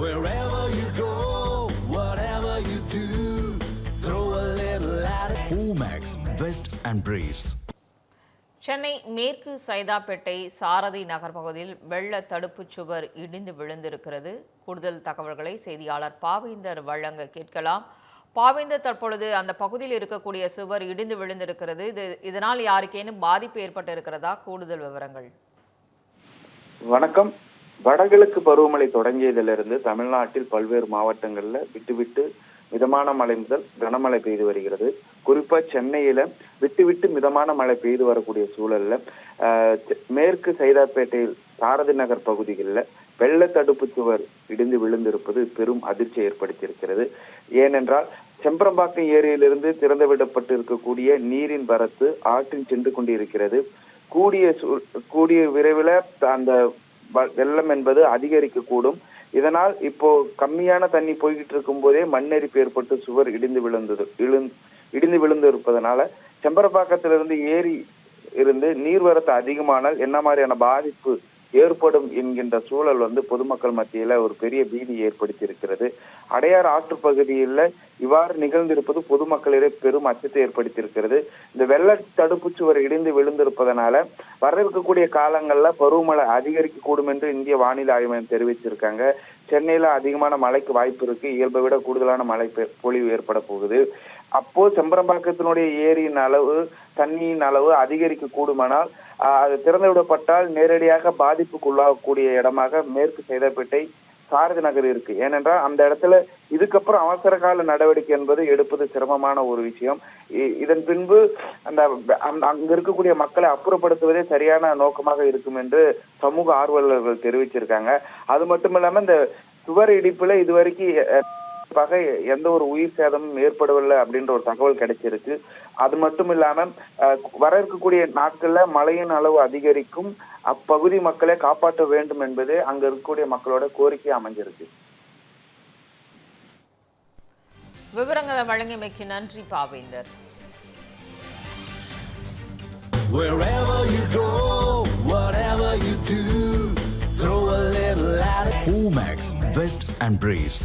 Wherever you go, whatever you do, throw a little at it. Omax, Vest and Briefs. Chennai மேற்கு சைதாப்பேட்டை சாரதி நகர் பகுதியில் வெள்ள தடுப்புச் சுவர் இடிந்து விழுந்திருக்கிறது. கூடுதல் தகவல்களை செய்தியாளர் பாவேந்தர் வழங்க கேட்கலாம். பாவேந்தர் தற்பொழுது அந்த பகுதியில் இருக்கக்கூடிய சுவர் இடிந்து விழுந்திருக்கிறது. இது இதனால் யாருக்கேனும் பாதிப்பு ஏற்பட்டு இருக்கிறதா கூடுதல் விவரங்கள். வணக்கம். வடகிழக்கு பருவமழை தொடங்கியதிலிருந்து தமிழ்நாட்டில் பல்வேறு மாவட்டங்களில் விட்டு விட்டு மிதமான மழை முதல் கனமழை பெய்து வருகிறது. குறிப்பா சென்னையில விட்டு விட்டு மிதமான மழை பெய்து வரக்கூடிய சூழல்ல மேற்கு சைதாப்பேட்டையில் சாரதி நகர் பகுதிகளில் வெள்ள தடுப்பு சுவர் இடிந்து விழுந்திருப்பது பெரும் அதிர்ச்சி ஏற்படுத்தியிருக்கிறது. ஏனென்றால் செம்பரம்பாக்கம் ஏரியிலிருந்து திறந்து விடப்பட்டு இருக்கக்கூடிய நீரின் வரத்து ஆற்றில் சென்று கொண்டிருக்கிறது. கூடிய கூடிய விரைவில் அந்த வெள்ளம் என்பது அதிகரிக்கக்கூடும். இதனால் இப்போ கம்மியான தண்ணி போய்கிட்டு இருக்கும் போதே மண்ணெரிப்பு ஏற்பட்டு சுவர் இடிந்து விழுந்தது இழுந் இடிந்து விழுந்து இருப்பதனால செம்பரப்பாக்கத்திலிருந்து ஏரி இருந்து நீர்வரத்து அதிகமானால் என்ன மாதிரியான பாதிப்பு ஏற்படும் என்கின்ற சூழல் வந்து பொதுமக்கள் மத்தியில ஒரு பெரிய பீதி ஏற்படுத்தியிருக்கிறது. அடையார் ஆற்று பகுதியில் இவ்வாறு நிகழ்ந்திருப்பது பொதுமக்களிடையே பெரும் அச்சத்தை ஏற்படுத்தியிருக்கிறது. இந்த வெள்ள தடுப்பு சுவர் இடிந்து விழுந்திருப்பதனால வர இருக்கக்கூடிய காலங்கள்ல பருவமழை அதிகரிக்க கூடும் என்று இந்திய வானிலை ஆய்வு மையம் தெரிவிச்சிருக்காங்க. சென்னையில அதிகமான மழைக்கு வாய்ப்பு இருக்கு. இயல்பை விட கூடுதலான மழை பொழிவு ஏற்பட போகுது. அப்போ செம்பரம்பாக்கத்தினுடைய ஏரியின் அளவு தண்ணியின் அளவு அதிகரிக்க கூடுமானால் அது திறந்து விடப்பட்டால் நேரடியாக பாதிப்புக்குள்ளாகக்கூடிய இடமாக மேற்கு சேதப்பேட்டை சாரதி நகர் இருக்கு. ஏனென்றால் அந்த இடத்துல இதுக்கப்புறம் அவசர கால நடவடிக்கை என்பது எடுப்பது சிரமமான ஒரு விஷயம். இ- இதன் பின்பு அந்த அந்த- அங்க இருக்கக்கூடிய மக்களை அப்புறப்படுத்துவதே சரியான நோக்கமாக இருக்கும் என்று சமூக ஆர்வலர்கள் தெரிவிச்சிருக்காங்க. அது மட்டும் இல்லாம இந்த சுவர் இடிப்புல இதுவரைக்கும் அஹ், பகை எந்த ஒரு உயிர் சேதமும் ஏற்படவில்லை அப்படின்ற ஒரு தகவல் கிடைச்சிருக்கு அது மட்டும் இல்லாம வர இருக்கக்கூடிய நாட்கள்ல மழையின் அளவு அதிகரிக்கும் அப்பகுதி மக்களை காப்பாற்ற வேண்டும் என்பது அங்க இருக்கக்கூடிய மக்களோட கோரிக்கை அமைஞ்சிருக்கு விவரங்களை வழங்கியமைக்கு நன்றி பாவேந்தர் Wherever you go, whatever you do, throw a little at it. Omax, Vest and Briefs.